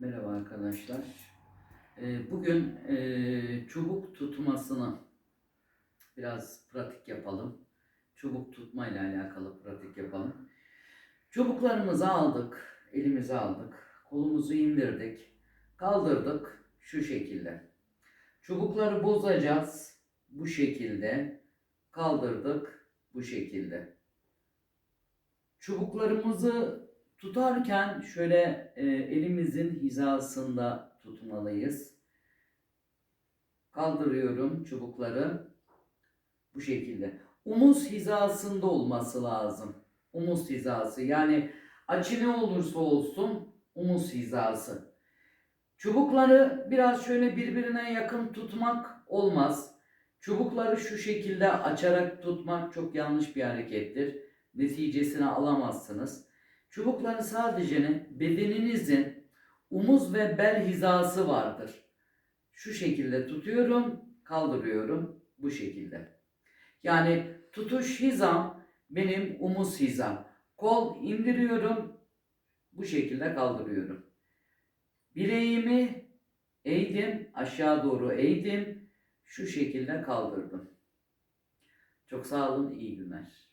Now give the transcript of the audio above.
Merhaba arkadaşlar. Ee, Bugün e, çubuk tutmasını biraz pratik yapalım. Çubuk tutma ile alakalı pratik yapalım. Çubuklarımızı aldık, elimize aldık, kolumuzu indirdik, kaldırdık şu şekilde. Çubukları bozacağız bu şekilde, kaldırdık bu şekilde. Çubuklarımızı tutarken şöyle e, elimizin hizasında tutmalıyız. Kaldırıyorum çubukları bu şekilde. Omuz hizasında olması lazım. Omuz hizası yani açı ne olursa olsun omuz hizası. Çubukları biraz şöyle birbirine yakın tutmak olmaz. Çubukları şu şekilde açarak tutmak çok yanlış bir harekettir. Neticesini alamazsınız. Çubukların sadece bedeninizin omuz ve bel hizası vardır. Şu şekilde tutuyorum, kaldırıyorum bu şekilde. Yani tutuş hizam benim omuz hizam. Kol indiriyorum, bu şekilde kaldırıyorum. Bileğimi eğdim, aşağı doğru eğdim, şu şekilde kaldırdım. Çok sağ olun, iyi günler.